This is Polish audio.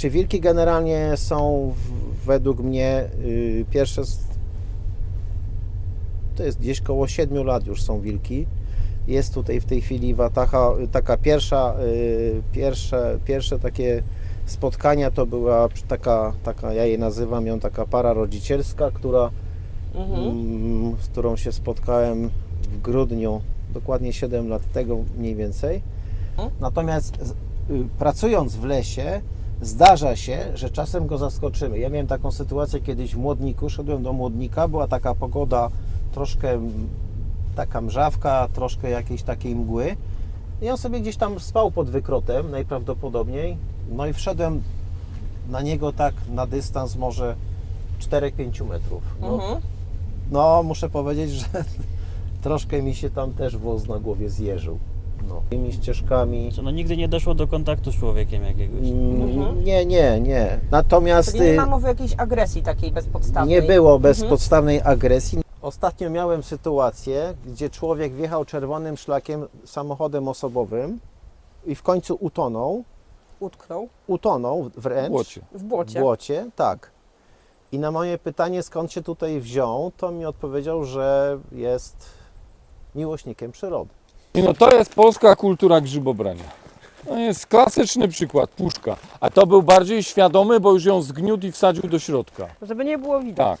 Czy wilki generalnie są według mnie y, pierwsze. To jest gdzieś koło 7 lat już są wilki. Jest tutaj w tej chwili Watacha, taka pierwsza, y, pierwsze, pierwsze takie spotkania to była taka, taka, ja jej nazywam ją taka para rodzicielska, która, Mhm. mm, z którą się spotkałem w grudniu, dokładnie 7 lat tego mniej więcej. Mhm. Natomiast y, pracując w lesie, zdarza się, że czasem go zaskoczymy. Ja miałem taką sytuację kiedyś w Młodniku, szedłem do Młodnika, była taka pogoda troszkę taka mrzawka, troszkę jakiejś takiej mgły. I on sobie gdzieś tam spał pod wykrotem najprawdopodobniej. No i wszedłem na niego tak na dystans może 4-5 metrów. No, Mhm. no muszę powiedzieć, że troszkę mi się tam też włos na głowie zjeżył. No. Tymi ścieżkami. No nigdy nie doszło do kontaktu z człowiekiem jakiegoś. Mm, Mhm. Nie, nie, nie. Natomiast Czyli nie y, ma mowy o jakiejś agresji takiej bezpodstawnej. nie było Mhm. bezpodstawnej agresji. Ostatnio miałem sytuację, gdzie człowiek wjechał czerwonym szlakiem samochodem osobowym i w końcu utonął. Utknął Utonął wręcz. W błocie. w błocie. W błocie, tak. I na moje pytanie, skąd się tutaj wziął, to mi odpowiedział, że jest miłośnikiem przyrody. I no to jest polska kultura grzybobrania. To jest klasyczny przykład, puszka. A to był bardziej świadomy, bo już ją zgniótł i wsadził do środka. Żeby nie było widać. Tak.